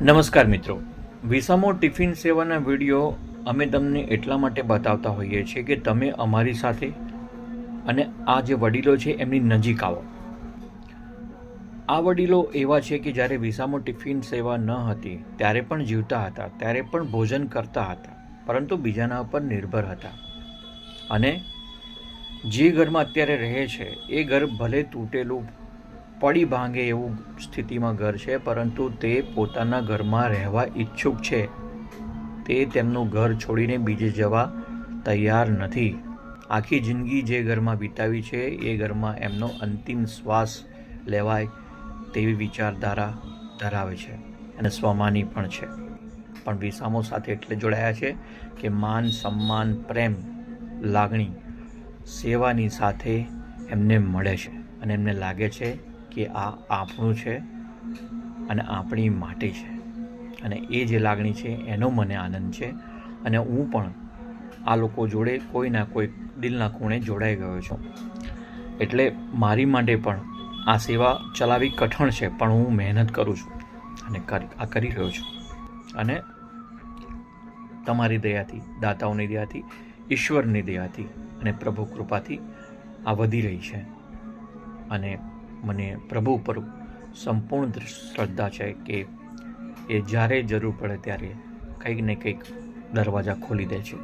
નમસ્કાર મિત્રો. વિસામો ટિફિન સેવાના વીડિયો અમે તમને એટલા માટે બતાવતા હોઈએ છીએ કે તમે અમારી સાથે અને આ જે વડીલો છે એમની નજીક આવો. આ વડીલો એવા છે કે જ્યારે વિસામો ટિફિન સેવા ન હતી, ત્યારે પણ જીવતા હતા, ત્યારે પણ ભોજન કરતા હતા, પરંતુ બીજાના ઉપર નિર્ભર હતા. અને જે ઘરમાં અત્યારે રહે છે, એ ઘર ભલે તૂટેલું પડી ભાંગે એવું સ્થિતિમાં ઘર છે, પરંતુ તે પોતાના ઘરમાં રહેવા ઈચ્છુક છે. તે તેમનું ઘર છોડીને બીજે જવા તૈયાર નથી. આખી જિંદગી જે ઘરમાં વિતાવી છે, એ ઘરમાં એમનો અંતિમ શ્વાસ લેવાય તેવી વિચારધારા ધરાવે છે અને સ્વમાની પણ છે. પણ વિસામો સાથે એટલે જોડાયા છે કે માન, સન્માન, પ્રેમ, લાગણી સેવાની સાથે એમને મળે છે અને એમને લાગે છે કે આ આપણું છે અને આપણી માટે છે. અને એ જે લાગણી છે એનો મને આનંદ છે અને હું પણ આ લોકો જોડે કોઈ ના કોઈ દિલના ખૂણે જોડાઈ ગયો છું. એટલે મારી માટે પણ આ સેવા ચલાવવી કઠણ છે, પણ હું મહેનત કરું છું અને આ કરી રહ્યો છું. અને તમારી દયાથી, દાતાઓની દયાથી, ઈશ્વરની દયાથી અને પ્રભુ કૃપાથી આ વધી રહી છે. અને મને પ્રભુ પર સંપૂર્ણ શ્રદ્ધા છે કે એ જ્યારે જરૂર પડે ત્યારે કંઈક ને કંઈક દરવાજા ખોલી દે છે.